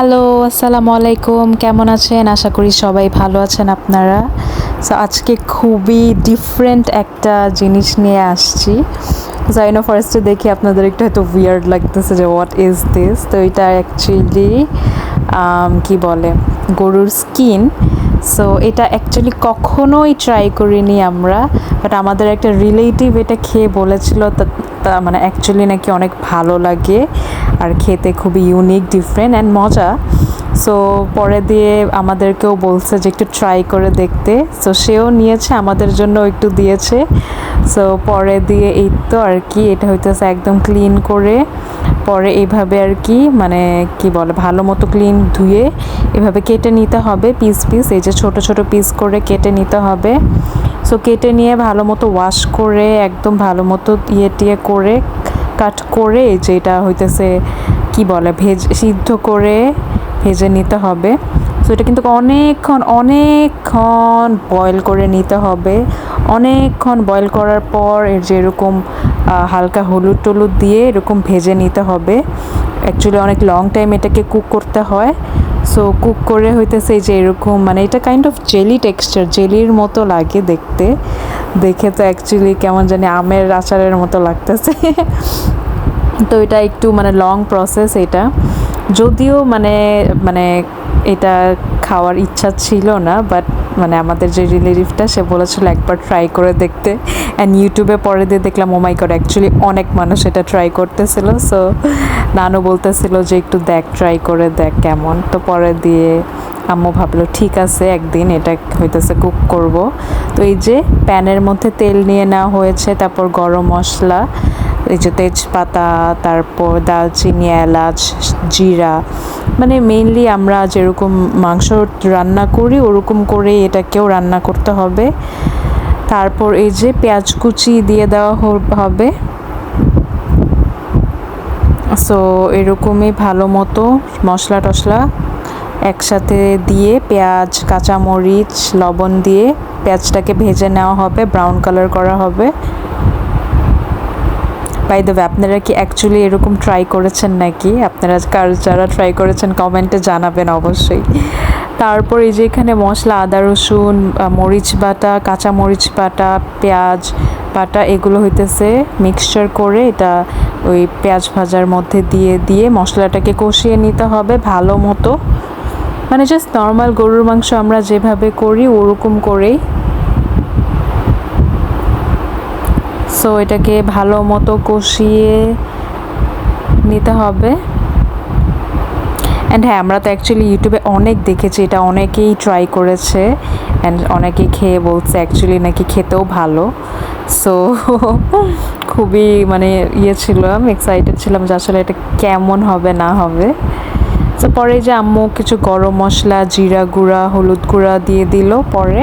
Hello, আসসালামু আলাইকুম। কেমন আছেন? আশা করি সবাই ভালো আছেন আপনারা। সো আজকে খুবই ডিফারেন্ট একটা জিনিস নিয়ে আসছি। জাইনো ফার্স্টে দেখি আপনাদের একটু হয়তো উইয়ার্ড লাগতেছে যে হোয়াট ইজ দিস তো এটা অ্যাকচুয়ালি কি বলে? গরুর স্কিন সো এটা অ্যাকচুয়ালি কখনোই ট্রাই করিনি আমরা। বাট আমাদের একটা রিলেটিভ এটা খেয়ে বলেছিল মানে অ্যাকচুয়ালি নাকি অনেক ভালো লাগে। আর খেতে খুবই ইউনিক ডিফারেন্ট অ্যান্ড মজা। সো পরে দিয়ে আমাদেরকেও বলছে যে একটু ট্রাই করে দেখতে। সো সেও নিয়েছে, আমাদের জন্য একটু দিয়েছে। সো পরে দিয়ে এই তো আর কি, এটা হইতেছে একদম ক্লিন করে। পরে এইভাবে আর কি মানে কি বলে, ভালো মতো ক্লিন ধুয়ে এভাবে কেটে নিতে হবে পিস পিস এই যে ছোট ছোট পিস করে কেটে নিতে হবে। সো কেটে নিয়ে ভালো মতো ওয়াশ করে, একদম ভালো মতো ইয়ে টিয়ে করে কাট করে যেটা হইতেছে, কি বলে, ভেজ, সিদ্ধ করে ভেজে নিতে হবে। সো এটা কিন্তু অনেকক্ষণ অনেকক্ষণ বয়েল করে নিতে হবে। অনেকক্ষণ বয়েল করার পর এর যে এরকম হালকা হলুদ টলুদ দিয়ে এরকম ভেজে নিতে হবে। অ্যাকচুয়ালি অনেক লং টাইম এটাকে কুক করতে হয়। সো কুক করে হইতেছে যে এরকম মানে এটা কাইন্ড অফ জেলি টেক্সচার জেলির মতো লাগে দেখতে। দেখে তো অ্যাকচুয়ালি কেমন জানি আমের আচারের মতো লাগতেছে। তো এটা একটু মানে লং প্রসেস এটা। যদিও মানে মানে এটা খাওয়ার ইচ্ছা ছিল না বাট মানে আমাদের যে রিলেটিভটা সে বলেছিল একবার ট্রাই করে দেখতে। অ্যান্ড ইউটিউবে পরে দিয়ে দেখলাম ও মাই গড অ্যাকচুয়ালি অনেক মানুষ এটা ট্রাই করতেছিল। সো নানু বলতেছিল যে একটু দেখ ট্রাই করে দেখ কেমন। তো পরে দিয়ে আম্মু ভাবলো, ঠিক আছে, একদিন এটা হইতেছে কুক করব। তো এই যে প্যানের মধ্যে তেল নিয়ে নেওয়া হয়েছে, তারপর গরম মশলা এই যে তেজপাতা, তারপর দালচিনি এলাচ, জিরা মানে মেইনলি আমরা যেরকম মাংস রান্না করি, ওরকম করে এটাকেও রান্না করতে হবে। তারপর এই যে পেঁয়াজ কুচি দিয়ে দেওয়া হবে সো এরকমই ভালো মতো মশলা টশলা একসাথে দিয়ে পেঁয়াজ, কাঁচামরিচ, লবণ দিয়ে পেঁয়াজটাকে ভেজে নেওয়া হবে ব্রাউন কালার করা হবে। বাই দ্য আপনারা কি অ্যাকচুয়ালি এরকম ট্রাই করেছেন নাকি? আপনারা কার, যারা ট্রাই করেছেন কমেন্টে জানাবেন অবশ্যই। তারপর এই যে এখানে মশলা, আদা, রসুন মরিচ বাটা, কাঁচা মরিচ বাটা, পেঁয়াজ বাটা, এগুলো হইতেছে মিক্সচার করে এটা ওই পেঁয়াজ ভাজার মধ্যে দিয়ে দিয়ে মশলাটাকে কষিয়ে নিতে হবে ভালো মতো। মানে জাস্ট নর্মাল গরুর মাংস আমরা যেভাবে করি ওরকম করেই সো এটাকে ভালো মতো কষিয়ে নিতে হবে। অ্যান্ড হ্যাঁ আমরা তো অ্যাকচুয়ালি ইউটিউবে অনেক দেখেছি, এটা অনেকেই ট্রাই করেছে অ্যান্ড অনেকেই খেয়ে বলছে অ্যাকচুয়ালি নাকি খেতেও ভালো। সো খুবই মানে ইয়ে ছিলাম এক্সাইটেড ছিলাম যে আসলে এটা কেমন হবে, না হবে। তো পরে যে আম্মু কিছু গরম মশলা, জিরা গুঁড়া, হলুদ গুঁড়া দিয়ে দিল পরে।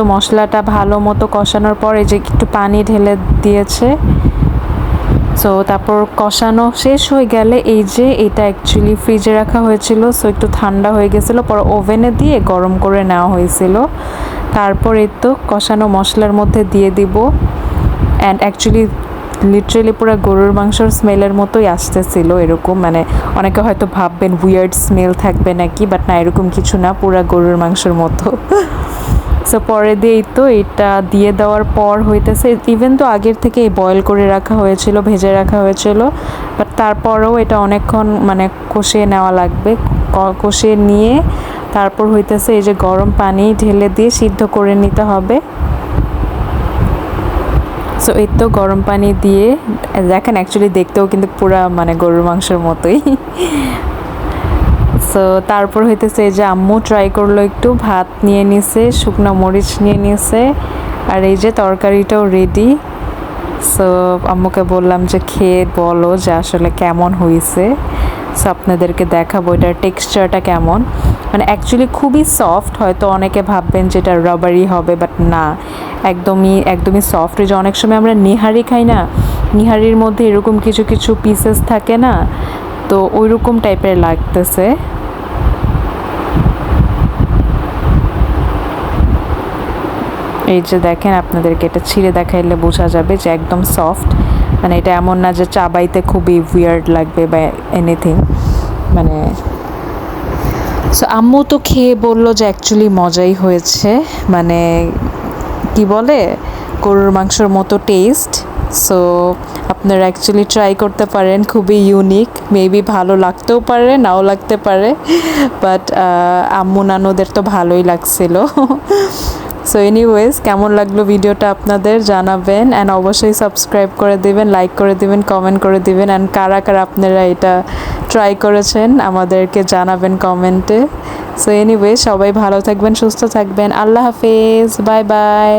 সো মশলাটা ভালো মতো কষানোর পর এই যে একটু পানি ঢেলে দিয়েছে। সো তারপর কষানো শেষ হয়ে গেলে এই যে এটা অ্যাকচুয়ালি ফ্রিজে রাখা হয়েছিল সো একটু ঠান্ডা হয়ে গেছিল, পর ওভেনে দিয়ে গরম করে নেওয়া হয়েছিল। তারপর এই তো কষানো মশলার মধ্যে দিয়ে দিব। অ্যান্ড অ্যাকচুয়ালি লিটারেলি পুরো গরুর মাংসর স্মেলের মতোই আসতেছিল এরকম। মানে অনেকে হয়তো ভাববেন উইয়ার্ড স্মেল থাকবে নাকি? বাট না, এরকম কিছু না, পুরা গরুর মাংসের মতো। সো পরে দিয়েই তো এটা দিয়ে দেওয়ার পর হইতেছে ইভেন তো আগের থেকে বয়েল করে রাখা হয়েছিল, ভেজে রাখা হয়েছিল বাট তারপরেও এটা অনেকক্ষণ মানে কষিয়ে নেওয়া লাগবে। কষিয়ে নিয়ে তারপর হইতেছে এই যে গরম পানি ঢেলে দিয়ে সিদ্ধ করে নিতে হবে। সো এই তো গরম পানি দিয়ে, দেখেন অ্যাকচুয়ালি দেখতেও কিন্তু পুরা মানে গরুর মাংসের মতোই। সো তারপর হইতেছে এই যে আম্মু ট্রাই করল একটু, ভাত নিয়ে নিছে, শুকনো মরিচ নিয়ে নিছে, আর এই যে তরকারিটাও রেডি সো আম্মুকে বললাম যে, খেয়ে বলো যে আসলে কেমন হয়েছে সো আপনাদেরকে দেখাবো এটার টেক্সচারটা কেমন। মানে অ্যাকচুয়ালি খুবই সফট হয়তো অনেকে ভাববেন যে এটা রাবারি হবে বাট না। একদমই একদমই সফট যে অনেক সময় আমরা নিহারি খাই না, নিহারির মধ্যে এরকম কিছু কিছু পিসেস থাকে না, তো ওইরকম টাইপের লাগতেছে। এই যে দেখেন, আপনাদেরকে এটা ছিঁড়ে দেখাইলে বোঝা যাবে যে একদম সফট মানে এটা এমন না যে চাবাইতে খুবই উইয়ার্ড লাগবে বা এনিথিং মানে সো আম্মু তো খেয়ে বলল যে অ্যাকচুয়ালি মজাই হয়েছে। মানে কি বলে? গরুর মাংসর মতো টেস্ট সো আপনারা অ্যাকচুয়ালি ট্রাই করতে পারেন, খুবই ইউনিক মেবি ভালো লাগতেও পারে, নাও লাগতে পারে। বাট আম্মু নানুদের তো ভালোই লাগছিল। সো এনিওয়েজ কেমন লাগল ভিডিওটা আপনাদের জানাবেন অ্যান্ড অবশ্যই সাবস্ক্রাইব করে দিবেন লাইক করে দিবেন কমেন্ট করে দিবেন অ্যান্ড কারা কারা আপনারা এটা ট্রাই করেছেন আমাদেরকে জানাবেন কমেন্টে সো এনিওয়ে সবাই ভালো থাকবেন, সুস্থ থাকবেন, আল্লাহ হাফেজ বাই বাই